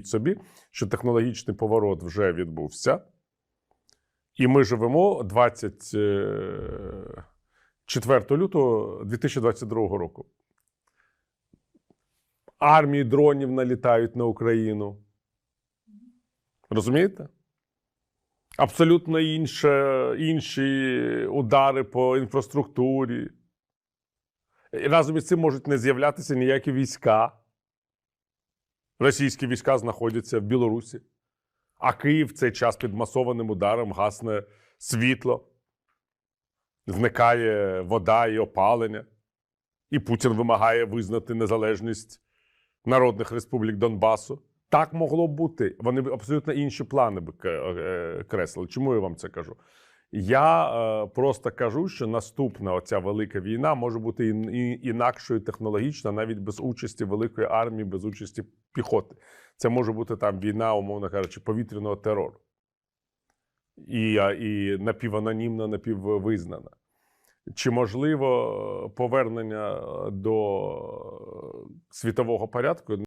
Уявіть собі, що технологічний поворот вже відбувся. І ми живемо 24 лютого 2022 року. Армії дронів налітають на Україну. Розумієте? Абсолютно інше, інші удари по інфраструктурі. І разом із цим можуть не з'являтися ніякі війська. Російські війська знаходяться в Білорусі, а Київ в цей час під масованим ударом гасне світло, зникає вода і опалення, і Путін вимагає визнати незалежність народних республік Донбасу. Так могло б бути. Вони абсолютно інші плани б е, креслили. Чому я вам це кажу? Я е, просто кажу, що наступна оця велика війна може бути інакшою технологічно, навіть без участі великої армії, без участі піхоти. Це може бути там війна, умовно кажучи, повітряного терору. І, і напіванонімна, напіввизнана. Чи можливо е, повернення до е, світового порядку?